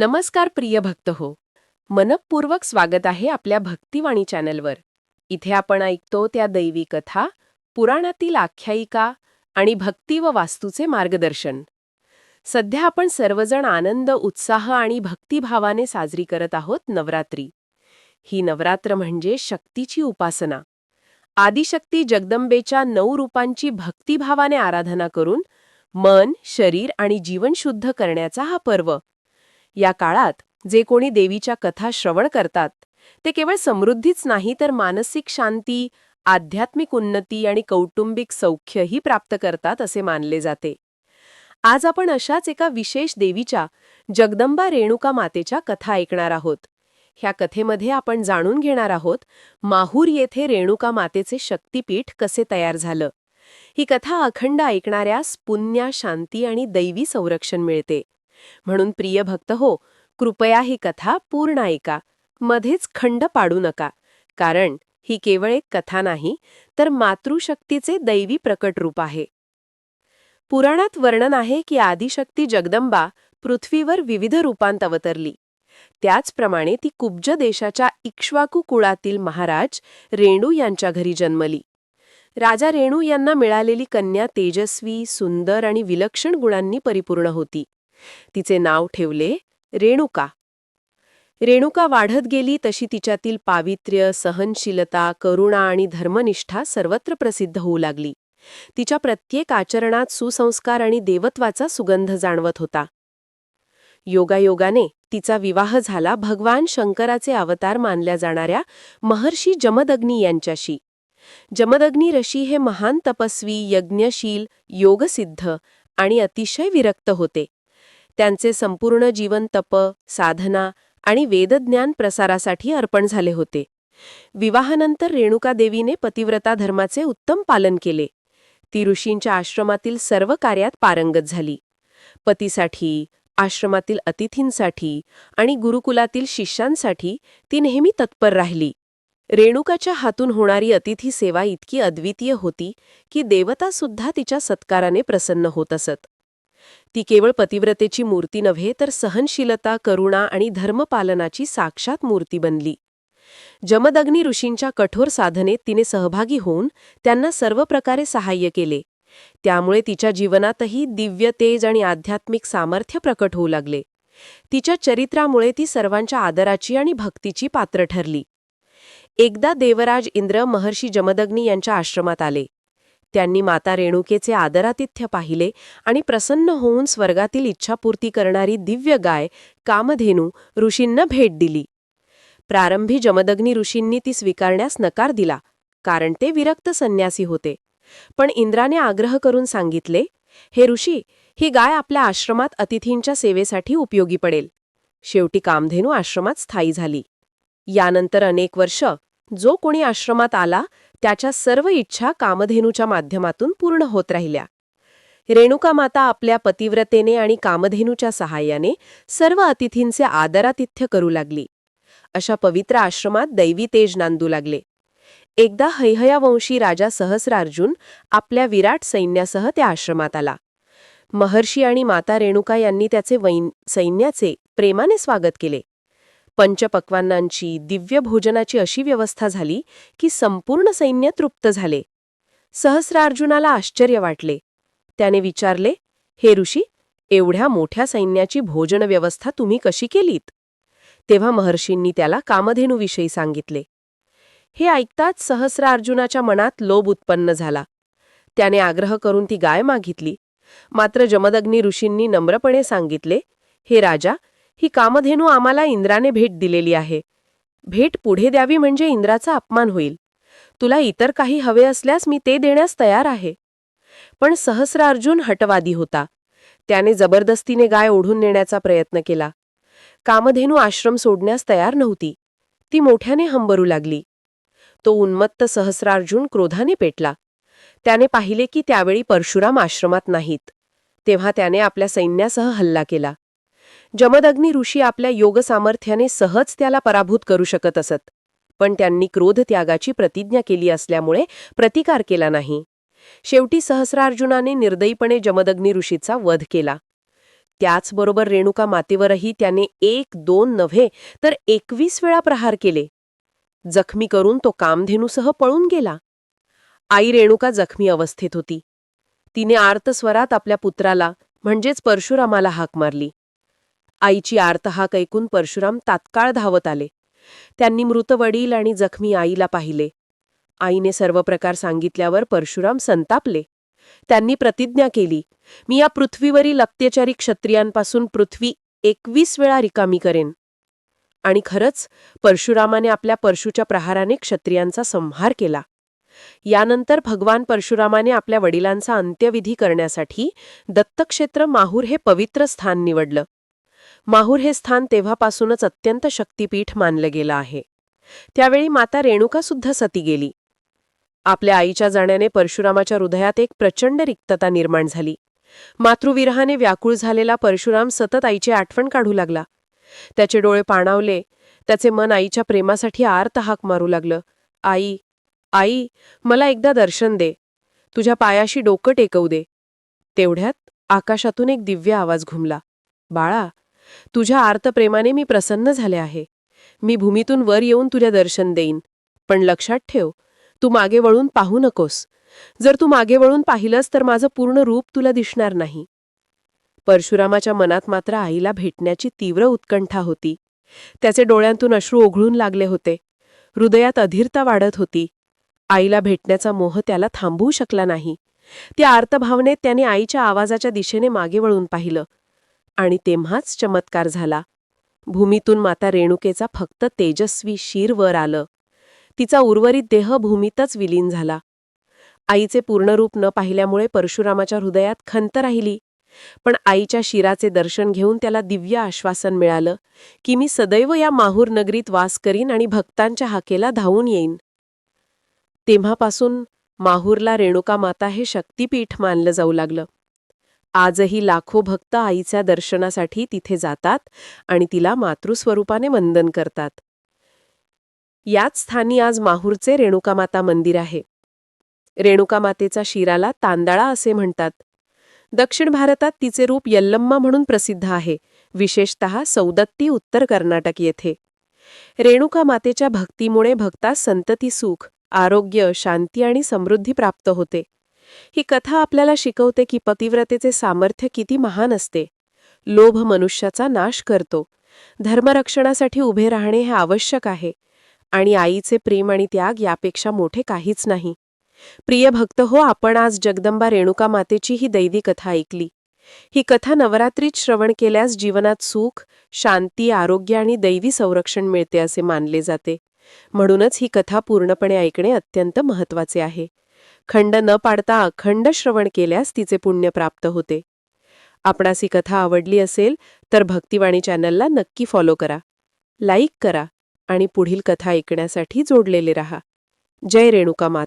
नमस्कार प्रिय भक्त हो. मनपूर्वक स्वागत आहे आपल्या भक्तिवाणी चॅनलवर. इथे आपण ऐकतो त्या दैवी कथा पुराणातील आख्यायिका आणि भक्ती व वास्तूचे मार्गदर्शन. सध्या आपण सर्वजण आनंद उत्साह आणि भक्तिभावाने साजरी करत आहोत नवरात्री. ही नवरात्र म्हणजे शक्तीची उपासना. आदिशक्ती जगदंबेच्या नऊ रूपांची भक्तिभावाने आराधना करून मन शरीर आणि जीवन शुद्ध करण्याचा हा पर्व. या काळात जे कोणी देवीच्या कथा श्रवण करतात ते केवळ समृद्धीच नाही तर मानसिक शांती आध्यात्मिक उन्नती आणि कौटुंबिक सौख्यही प्राप्त करतात असे मानले जाते. आज आपण अशाच एका विशेष देवीच्या जगदंबा रेणुका मातेच्या कथा ऐकणार आहोत. ह्या कथेमध्ये आपण जाणून घेणार आहोत माहूर येथे रेणुका मातेचे शक्तीपीठ कसे तयार झालं. ही कथा अखंड ऐकणाऱ्यास पुण्या शांती आणि दैवी संरक्षण मिळते. म्हणून प्रिय भक्त हो कृपया ही कथा पूर्ण ऐका. मध्येच खंड पाडू नका. कारण ही केवळ एक कथा नाही तर मातृशक्तीचे दैवी प्रकट रूप आहे. पुराणात वर्णन आहे की आदिशक्ती जगदंबा पृथ्वीवर विविध रूपांत अवतरली. त्याचप्रमाणे ती कुब्ज देशाच्या इक्ष्वाकू कुळातील महाराज रेणू यांच्या घरी जन्मली. राजा रेणू यांना मिळालेली कन्या तेजस्वी सुंदर आणि विलक्षण गुणांनी परिपूर्ण होती. तिचे नाव ठेवले रेणुका. रेणुका वाढत गेली तशी तिच्यातील पावित्र्य सहनशीलता करुणा आणि धर्मनिष्ठा सर्वत्र प्रसिद्ध होऊ लागली. तिच्या प्रत्येक आचरणात सुसंस्कार आणि देवत्वाचा सुगंध जाणवत होता. योगायोगाने तिचा विवाह झाला भगवान शंकराचे अवतार मानल्या जाणाऱ्या महर्षी जमदग्नी यांच्याशी. जमदग्नी ऋषी हे महान तपस्वी यज्ञशील योगसिद्ध आणि अतिशय विरक्त होते. त्यांचे संपूर्ण जीवन तप साधना आणि वेदज्ञान प्रसारासाठी अर्पण झाले होते. विवाहानंतर रेणुकादेवीने पतिव्रता धर्माचे उत्तम पालन केले. ती ऋषींच्या आश्रमातील सर्व कार्यात पारंगत झाली. पतीसाठी आश्रमातील अतिथींसाठी आणि गुरुकुलातील शिष्यांसाठी ती नेहमी तत्पर राहिली. रेणुकाच्या हातून होणारी अतिथी सेवा इतकी अद्वितीय होती की देवतासुद्धा तिच्या सत्काराने प्रसन्न होत असत. ती केवळ पतिव्रतेची मूर्ती नव्हे तर सहनशीलता करुणा आणि धर्मपालनाची साक्षात मूर्ती बनली. जमदग्नी ऋषींच्या कठोर साधनेत तिने सहभागी होऊन त्यांना सर्व प्रकारे सहाय्य केले. त्यामुळे तिच्या जीवनातही दिव्य तेज आणि आध्यात्मिक सामर्थ्य प्रकट होऊ लागले. तिच्या चरित्रामुळे ती सर्वांच्या आदराची आणि भक्तीची पात्र ठरली. एकदा देवराज इंद्र महर्षी जमदग्नी यांच्या आश्रमात आले. त्यांनी माता रेणुकेचे आदरातिथ्य पाहिले आणि प्रसन्न होऊन स्वर्गातील इच्छापूर्ती करणारी दिव्य गाय कामधेनू ऋषींना भेट दिली. प्रारंभी जमदग्नी ऋषींनी ती स्वीकारण्यास नकार दिला कारण ते विरक्त संन्यासी होते. पण इंद्राने आग्रह करून सांगितले हे ऋषी ही गाय आपल्या आश्रमात अतिथींच्या सेवेसाठी उपयोगी पडेल. शेवटी कामधेनू आश्रमात स्थायी झाली. यानंतर अनेक वर्ष जो कोणी आश्रमात आला त्याच्या सर्व इच्छा कामधेनूच्या माध्यमातून पूर्ण होत राहिल्या. रेणुका माता आपल्या पतिव्रतेने आणि कामधेनूच्या सहाय्याने सर्व अतिथींचे आदरातिथ्य करू लागली. अशा पवित्र आश्रमात दैवी तेज नांदू लागले. एकदा हैहयावंशी राजा सहस्रार्जुन आपल्या विराट सैन्यासह त्या आश्रमात आला. महर्षी आणि माता रेणुका यांनी त्याचे वैन सैन्याचे प्रेमाने स्वागत केले. पंचपक्वांनांची दिव्य भोजनाची अशी व्यवस्था झाली की संपूर्ण सैन्य तृप्त झाले. सहस्रार्जुनाला आश्चर्य वाटले. त्याने विचारले हे ऋषी एवढ्या मोठ्या सैन्याची भोजन व्यवस्था तुम्ही कशी केलीत? तेव्हा महर्षींनी त्याला कामधेनूविषयी सांगितले. हे ऐकताच सहस्रार्जुनाच्या मनात लोभ उत्पन्न झाला. त्याने आग्रह करून ती गाय मागितली. मात्र जमदग्नी ऋषींनी नम्रपणे सांगितले हे राजा ही कामधेनू आम्हाला इंद्राने भेट दिलेली आहे. भेट पुढे द्यावी म्हणजे इंद्राचा अपमान होईल. तुला इतर काही हवे असल्यास मी ते देण्यास तयार आहे. पण सहस्रार्जुन हटवादी होता. त्याने जबरदस्तीने गाय ओढून नेण्याचा प्रयत्न केला. कामधेनू आश्रम सोडण्यास तयार नव्हती. ती मोठ्याने हंबरू लागली. तो उन्मत्त सहस्रार्जुन क्रोधाने पेटला. त्याने पाहिले की त्यावेळी परशुराम आश्रमात नाहीत. तेव्हा त्याने आपल्या सैन्यासह हल्ला केला. जमदग्नी ऋषी आपल्या योगसामर्थ्याने सहज त्याला पराभूत करू शकत असत. पण त्यांनी क्रोध त्यागाची प्रतिज्ञा केली असल्यामुळे प्रतिकार केला नाही. शेवटी सहस्रार्जुनाने निर्दयीपणे जमदग्नी ऋषीचा वध केला. त्याचबरोबर रेणुका मातेवरही त्याने एक दोन नव्हे तर एकवीस वेळा प्रहार केले. जखमी करून तो कामधेनूसह पळून गेला. आई रेणुका जखमी अवस्थेत होती. तिने आर्तस्वरात आपल्या पुत्राला म्हणजेच परशुरामाला हाक मारली. आईची आर्तहाक ऐकून परशुराम तात्काळ धावत आले. त्यांनी मृत वडील आणि जखमी आईला पाहिले. आईने सर्व प्रकार सांगितल्यावर परशुराम संतापले. त्यांनी प्रतिज्ञा केली मी या पृथ्वीवरील अत्याचारी क्षत्रियांपासून पृथ्वी एकवीस वेळा रिकामी करेन. आणि खरंच परशुरामाने आपल्या परशुच्या प्रहाराने क्षत्रियांचा संहार केला. यानंतर भगवान परशुरामाने आपल्या वडिलांचा अंत्यविधी करण्यासाठी दत्तक्षेत्र माहूर हे पवित्र स्थान निवडलं. माहूर हे स्थान तेव्हापासूनच अत्यंत शक्तिपीठ मानलं गेलं आहे. त्यावेळी माता रेणुका सुद्धा सती गेली. आपल्या आईच्या जाण्याने परशुरामाच्या हृदयात एक प्रचंड रिक्तता निर्माण झाली. मातृविरहाने व्याकुळ झालेला परशुराम सतत आईची आठवण काढू लागला. त्याचे डोळे पाणावले त्याचे मन आईच्या प्रेमासाठी आर्त हाक मारू लागलं. आई आई मला एकदा दर्शन दे. तुझ्या पायाशी डोकं टेकवू दे. तेवढ्यात आकाशातून एक दिव्य आवाज घुमला. बाळा तुझ्या आर्तप्रेमाने मी प्रसन्न झाले आहे. मी भूमीतून वर येऊन तुझ्या दर्शन देईन. पण लक्षात ठेव तू मागे वळून पाहू नकोस. जर तू मागे वळून पाहिलंस तर माझं पूर्ण रूप तुला दिसणार नाही. परशुरामाच्या मनात मात्र आईला भेटण्याची तीव्र उत्कंठा होती. त्याचे डोळ्यांतून अश्रू ओघळून लागले होते. हृदयात अधीरता वाढत होती. आईला भेटण्याचा मोह त्याला थांबवू शकला नाही. त्या आर्तभावनेत त्याने आईच्या आवाजाच्या दिशेने मागे वळून पाहिलं. आणि तेव्हाच चमत्कार झाला. भूमीतून माता रेणुकेचा फक्त तेजस्वी शिर वर आलं. तिचा उर्वरित देह भूमीतच विलीन झाला. आईचे पूर्ण रूप न पाहिल्यामुळे परशुरामाच्या हृदयात खंत राहिली. पण आईच्या शिराचे दर्शन घेऊन त्याला दिव्य आश्वासन मिळालं की मी सदैव या माहूर नगरीत वास करीन आणि भक्तांच्या हाकेला धावून येईन. तेव्हापासून माहूरला रेणुका माता हे शक्तीपीठ मानलं जाऊ लागलं. आजही लाखो भक्त आईच्या दर्शनासाठी तिथे जातात आणि तिला मातृस्वरूपाने वंदन करतात. याच स्थानी आज माहूरचे रेणुकामाता मंदिर आहे. रेणुकामातेचा शिराला तांदळा असे म्हणतात. दक्षिण भारतात तिचे रूप यल्लम्मा म्हणून प्रसिद्ध आहे. विशेषतः सौदत्ती उत्तर कर्नाटक येथे. रेणुका मातेच्या भक्तीमुळे भक्तास संतती सुख आरोग्य शांती आणि समृद्धी प्राप्त होते. ही कथा आपल्याला शिकवते की पतिव्रतेचे सामर्थ्य किती महान असते. लोभ मनुष्याचा नाश करतो. धर्मरक्षणासाठी उभे राहणे हे आवश्यक आहे. आणि आईचे प्रेम आणि त्याग यापेक्षा मोठे काहीच नाही. प्रिय भक्त हो आपण आज जगदंबा रेणुका मातेची ही दैवी कथा ऐकली. ही कथा नवरात्रीत श्रवण केल्यास जीवनात सुख शांती आरोग्य आणि दैवी संरक्षण मिळते असे मानले जाते. म्हणूनच ही कथा पूर्णपणे ऐकणे अत्यंत महत्त्वाचे आहे. खंड न पाडता अखंड श्रवण केल्यास तिचे पुण्य प्राप्त होते. आपणास ही कथा आवडली असेल तर भक्तिवाणी चॅनलला नक्की फॉलो करा. लाईक करा आणि पुढील कथा ऐकण्यासाठी जोडलेले रहा. जय रेणुका मात.